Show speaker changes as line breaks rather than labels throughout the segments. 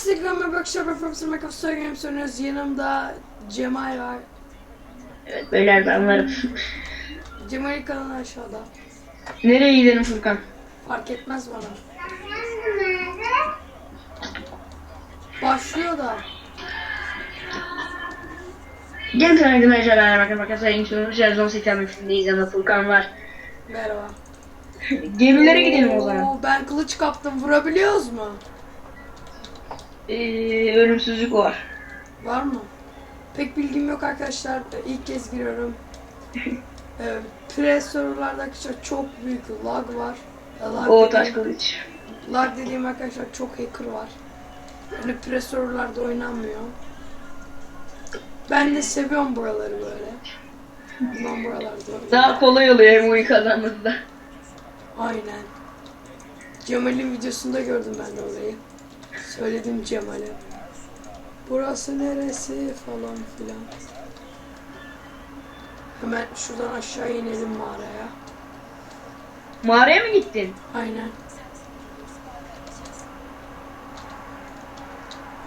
Instagram'a Profesör Makeup Instagram soruyoruz. Yanımda Cemal var.
Evet beyler ben varım.
Cemal'in kanalı aşağıda.
Nereye gidelim Furkan?
Fark etmez bana. Başlıyor da.
Gel aşağı ben bakın bakın sayın şunu Şerzon 85'indeyiz yanında Furkan var.
Merhaba.
Gemilere gidelim o zaman.
Oo, Ben kılıç kaptım. Vurabiliyoruz mu?
Ee, ölümsüzlük var.
Var mı? Pek bilgim yok arkadaşlar. İlk kez giriyorum. ee, pre arkadaşlar çok büyük lag var. Lag,
O taş kılıç.
lag dediğim arkadaşlar çok hacker var. Yani pre serverlarda oynanmıyor. Ben de seviyorum buraları böyle. Bundan buralarda.
Daha kolay oluyor hem uyku kazanması
Aynen. Cemal'in videosunda gördüm ben de orayı. Söyledim Cemal'e. Burası neresi falan filan. Hemen şuradan aşağı inelim mağaraya.
Mağaraya mı gittin?
Aynen.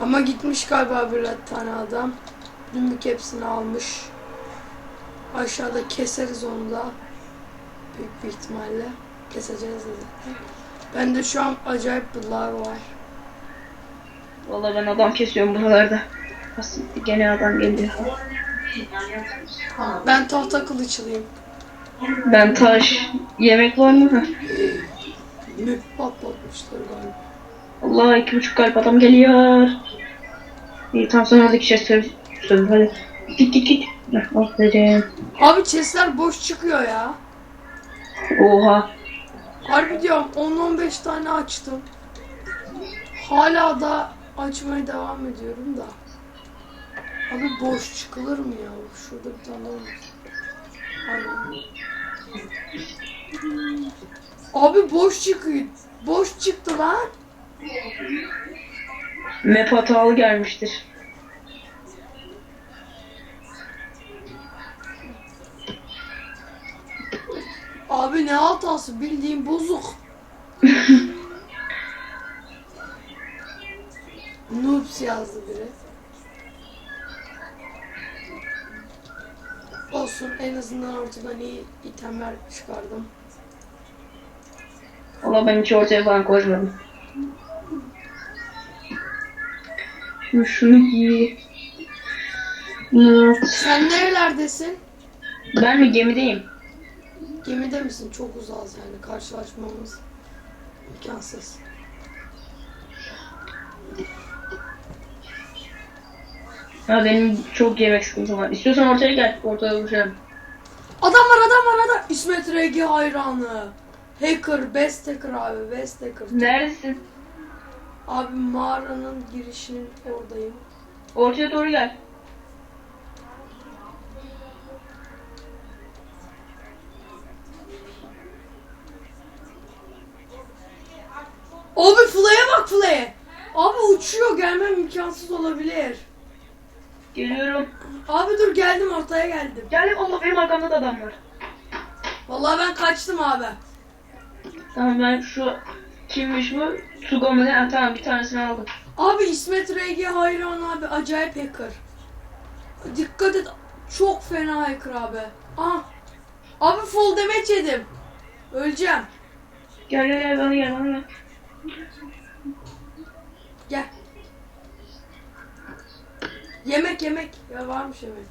Ama gitmiş galiba bir tane adam. Dümdük hepsini almış. Aşağıda keseriz onu da. Büyük bir ihtimalle. Keseceğiz de zaten. Bende şu an acayip bir lag var.
Vallahi ben adam kesiyorum buralarda. Aslında gene adam geliyor.
Ben tahta kılıçlıyım.
Ben taş. Yemek var mı?
Müp patlatmışlar galiba.
Allah iki buçuk kalp adam geliyor. İyi tamam sen oradaki şey söv. Hadi. Git git git. Aferin.
Abi chestler boş çıkıyor ya.
Oha.
Harbi diyorum 10-15 tane açtım. Hala da açmaya devam ediyorum da. Abi boş çıkılır mı ya? Şurada bir tane. Aynen. Abi boş çıkıyor. Boş çıktı lan.
Map hatalı gelmiştir.
Abi ne hatası bildiğin bozuk. Noobs yazdı biri. Olsun en azından ortadan iyi itemler çıkardım.
Valla ben hiç ortaya falan koşmadım. Şimdi şunu giy. Evet.
Sen nerelerdesin?
Ben mi gemideyim?
Gemide misin? Çok uzağız yani karşılaşmamız imkansız.
Ha benim çok yemek sıkıntım var. İstiyorsan ortaya gel. Ortada buluşalım.
Adam var adam var adam. İsmet Regi hayranı. Hacker, best hacker abi, best hacker.
Neredesin?
Abi mağaranın girişinin oradayım.
Ortaya doğru gel.
Abi Fly'e bak Fly'e. Abi uçuyor gelmem imkansız olabilir.
Geliyorum.
Abi dur geldim ortaya geldim.
Geldim. Allah benim arkamda da adam var.
Vallahi ben kaçtım abi.
Tamam ben şu kimmiş bu? Sugo mu ne? Ha, tamam bir tanesini aldım.
Abi İsmet Regi hayran abi acayip hacker. Dikkat et çok fena hacker abi. Ah. Abi full damage yedim. Öleceğim.
Gel gel gel bana gel bana gel.
Gel. Yemek yemek. Ya varmış yemek.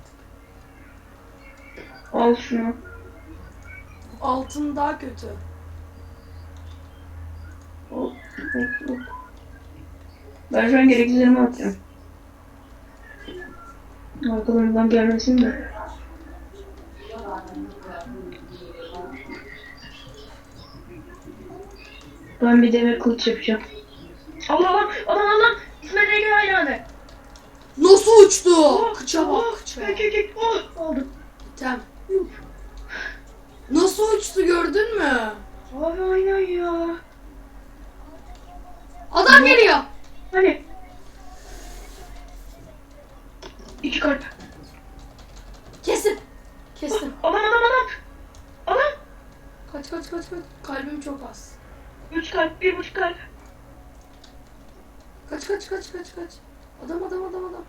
Al şunu.
Altın daha kötü.
Ben şu an gereklilerimi atacağım. Arkalarından gelmesin de. Ben bir demir kılıç yapacağım. Allah Allah! Adam adam! İsmet Ege hayranı!
Nasıl uçtu? Kıça bak kıça.
Kek kek kek! Aldım.
Tem. Nasıl uçtu gördün mü?
Abi aynen ya.
Adam geliyor.
Hani? İki kalp.
Kesin. Kestim.
Adam adam adam! Adam!
Kaç kaç kaç kaç. Kalbim çok az.
Üç kalp, bir buçuk kalp.
Kaç kaç kaç kaç kaç. Adam adam adam adam.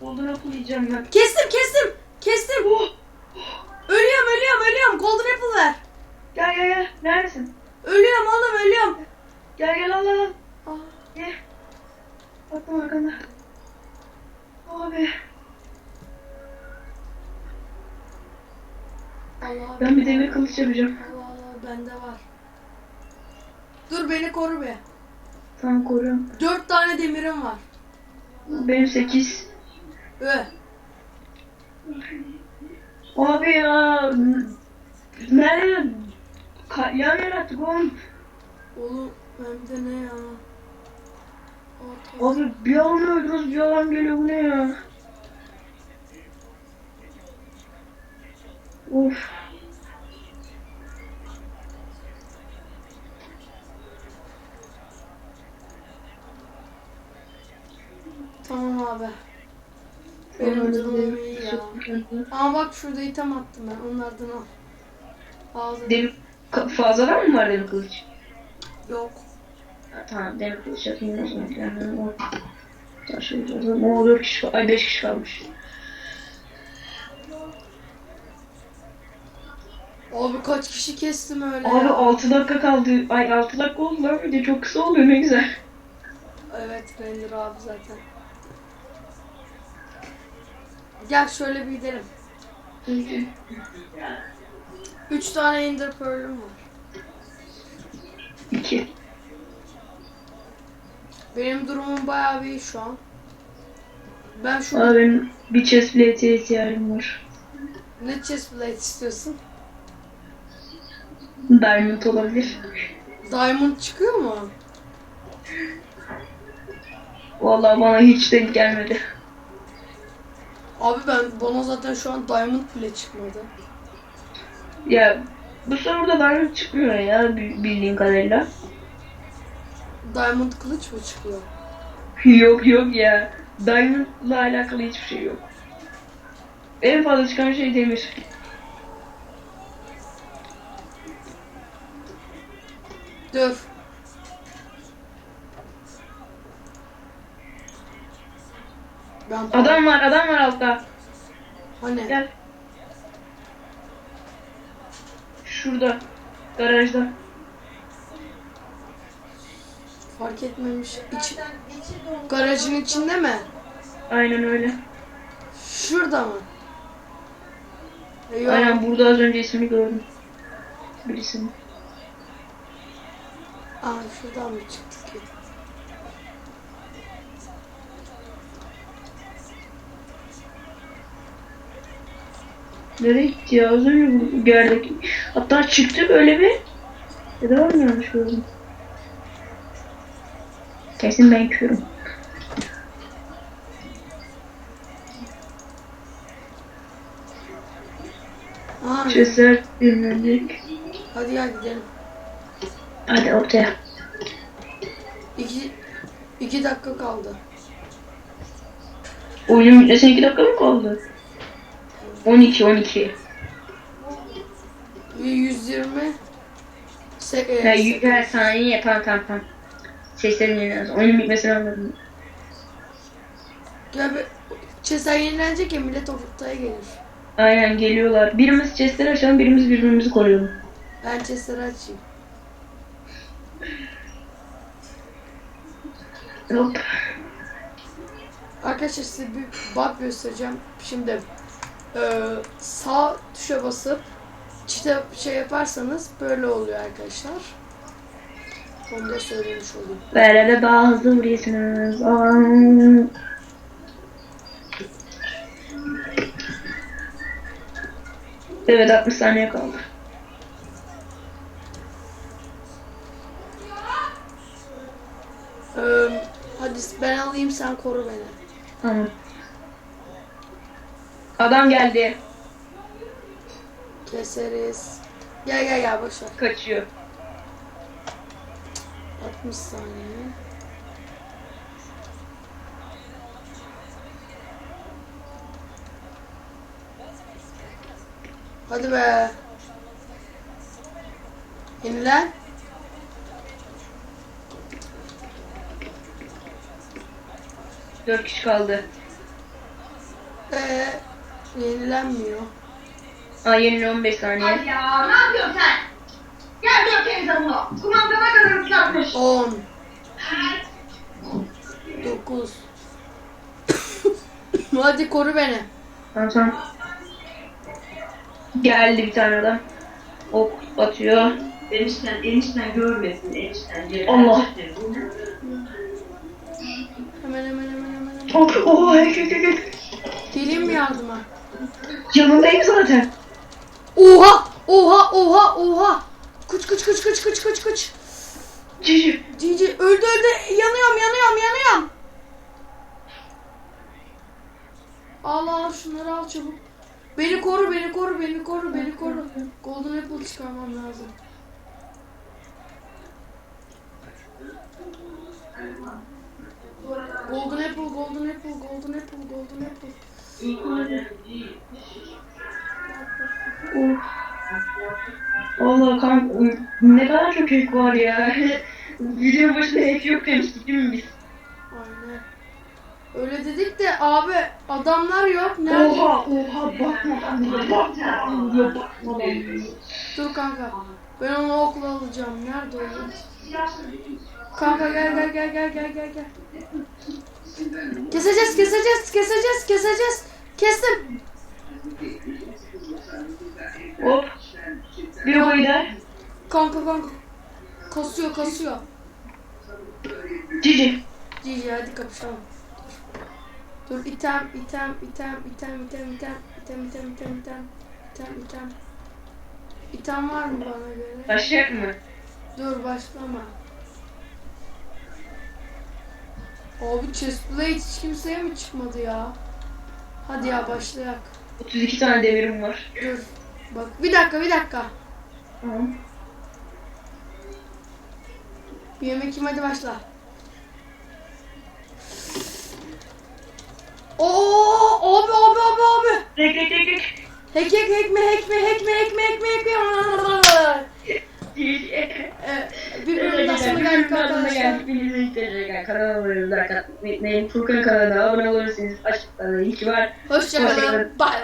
Golden apple yiyeceğim ben.
Kestim kestim. Kestim.
Oh!
Ölüyorum ölüyorum ölüyorum. Golden apple ver.
Gel gel gel. Neredesin?
Ölüyorum oğlum ölüyorum.
Gel gel al al al.
Ah,
Ye. Baktım arkanda. Abi.
Allah
Ben bir demir kılıç yapacağım.
Allah Allah bende var. Dur beni koru be.
Koruyorum.
Dört tane demirim var.
Benim 8.
Ö.
Abi ya. Nereye? Katliam yarattık oğlum.
Oğlum hem de ne ya?
Abi bir alan öldürüyoruz bir alan geliyor bu ne ya? Of.
Abi. Benim durumum iyi ya. Ama bak şurada item attım ben. Onlardan al. Ağzını.
Demir fazladan mı var demir kılıç?
Yok.
Ha, tamam demir kılıç yapayım o zaman. Yani o taş olacağız. O 4 kişi ay 5 kişi kalmış.
Abi kaç kişi kestim öyle
Abi
ya.
6 dakika kaldı. Ay 6 dakika oldu lan video çok kısa oluyor ne güzel.
Evet Render abi zaten. Gel şöyle bir gidelim. Üç tane Ender Pearl'üm var.
2.
Benim durumum bayağı bir iyi şu an. Ben şu
Abi benim bir chest plate'e ihtiyacım var.
ne chest plate istiyorsun?
Diamond olabilir.
Diamond çıkıyor mu?
Vallahi bana hiç denk gelmedi.
Abi ben bana zaten şu an Diamond bile çıkmadı.
Ya bu soruda diamond çıkmıyor ya bi- bildiğin kadarıyla.
Diamond kılıç mı çıkıyor?
yok yok ya. Diamond'la alakalı hiçbir şey yok. En fazla çıkan şey demir.
Dur. Ben
Adam var adam var altta.
hani
Gel. Şurada. Garajda.
fark etmemiş. İç... Garajın içinde mi?
Aynen öyle.
Şurada mı? E, Yok.
Aynen burada az önce ismini gördüm. Birisini.
Aa şuradan mı çıktık ki?
Nereye gitti ya? Az önce gördük. Hatta çıktı böyle bir. Ya da ben mi yanlış gördüm? Kesin ben körüm.
Aa,
Sesler dinlendik.
hadi gel gidelim.
Hadi ortaya.
İki, iki dakika kaldı.
Oyunun bitmesine 2 dakika mı kaldı? 12 12.
Ve 120 se e,
Ya
se-
100 saniye tamam tamam tamam. Seslerin yine Oyunun bitmesini anladım.
Ya be, Çeser yenilenecek ya millet ortaya gelir.
Aynen geliyorlar. Birimiz chestleri açalım, birimiz birbirimizi koruyalım.
Ben Chester'ı açayım.
Hop.
Arkadaşlar size bir bug göstereceğim. Şimdi e, sağ tuşa basıp çite şey yaparsanız böyle oluyor arkadaşlar. Onu da söylemiş olayım.
Böyle de hızlı vuruyorsunuz. Evet 60 saniye kaldı.
E, hadi ben alayım sen koru beni.
Tamam. Adam geldi.
Keseriz. Gel gel gel boş ver.
Kaçıyor.
60 saniye. Hadi be. Yenilen.
Dört kişi kaldı.
Eee yenilenmiyor.
Aa yenile 15 saniye.
Ya ne yapıyorsun sen? Gel dur teyze bunu. Kumandana kadar ıslatmış.
10 9 Hadi koru beni.
Tamam tamam. Geldi bir tane adam. Ok atıyor.
Enişten, enişten görmesin, enişten.
Allah.
Hemen hemen hemen hemen. hemen.
Oh, oh, hareket hareket.
Geleyim mi yardıma?
Yanındayım zaten.
Oha! Oha! Oha! Oha! Kuç kuç kuç kuç kuç kuç kuç.
Cici.
Cici öldü öldü. Yanıyorum yanıyorum yanıyorum. Al al şunları al çabuk. Beni koru beni koru beni koru beni koru. Golden Apple çıkarmam lazım. Golden Apple, Golden Apple, Golden Apple, Golden Apple.
Oh. Allah kan ne kadar çok hack var ya. Video başında hack yok demiştik değil mi biz?
Aynen. Öyle dedik de abi adamlar yok. Nerede?
Oha oha bakmadan diyor bakmadan diyor bakmadan.
Dur kanka. Ben onu okula alacağım. Nerede o? Kanka gel gel gel gel gel gel gel. Keseceğiz keseceğiz keseceğiz keseceğiz. Kestim.
Hop. Bir boyda.
Kanka kanka. Kasıyor kasıyor.
Cici.
Cici hadi kapışalım. Dur item item item item item item item item item item item item. İtem var mı bana göre?
Başlayacak mı?
Dur başlama. Abi chestplate hiç kimseye mi çıkmadı ya? Hadi ya başlayak.
32 tane demirim var.
Dur. Bak bir dakika bir dakika.
Tamam.
Bir yemek kim hadi başla. Oo abi abi abi abi.
Tek tek tek tek.
Hack hack hack mi hack mi hack mi hack mi hack mi hack mi? Birbirimize geldik. Birbirimize geldik. Birbirimize geldik.
Kanalıma abone olmayı unutmayın. Furkan kanalına abone olursanız aşağıda linki var. Hoşçakalın.
Bye.